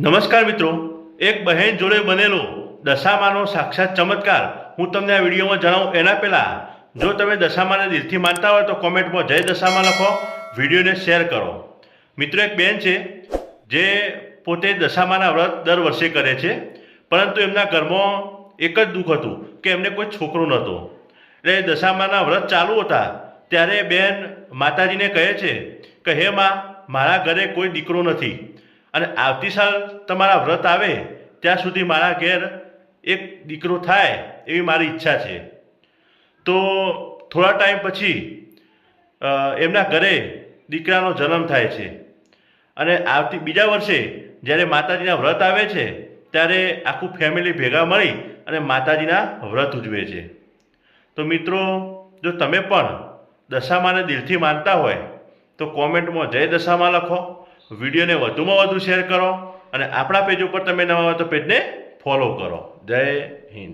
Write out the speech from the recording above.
નમસ્કાર મિત્રો, એક બહેન જોડે બનેલો દશામાનો સાક્ષાત ચમત્કાર હું તમને આ વિડીયોમાં જણાવું એના પહેલાં, જો તમે દશામાને દિલથી માનતા હોય તો કોમેન્ટમાં જય દશામાં લખો, વિડીયોને શેર કરો. મિત્રો, એક બેન છે, જે પોતે દશામાના વ્રત દર વર્ષે કરે છે, પરંતુ એમના ઘરમાં એક જ દુઃખ હતું કે એમને કોઈ છોકરો નહોતો. એટલે દશામાના વ્રત ચાલુ હતા, ત્યારે બેન માતાજીને કહે છે કે, હે માં, મારા ઘરે કોઈ દીકરો નથી. અને આવતી સાલ તમારા વ્રત આવે, ત્યાં સુધી મારા ઘેર એક દીકરો થાય એવી મારી ઈચ્છા છે. તો થોડા ટાઈમ પછી એમના ઘરે દીકરાનો જન્મ થાય છે. અને આવતી બીજા વર્ષે જ્યારે માતાજીના વ્રત આવે છે, ત્યારે આખું ફેમિલી ભેગા મળી અને માતાજીના વ્રત ઉજવે છે. તો મિત્રો, જો તમે પણ દશામાને દિલથી માનતા હોય, તો કોમેન્ટમાં જય દશામાં લખો. વિડીયોને વધુમાં વધુ શેર કરો અને આપણા પેજ ઉપર તમે નવા હોય તો પેજને ફોલો કરો. જય હિન્દ.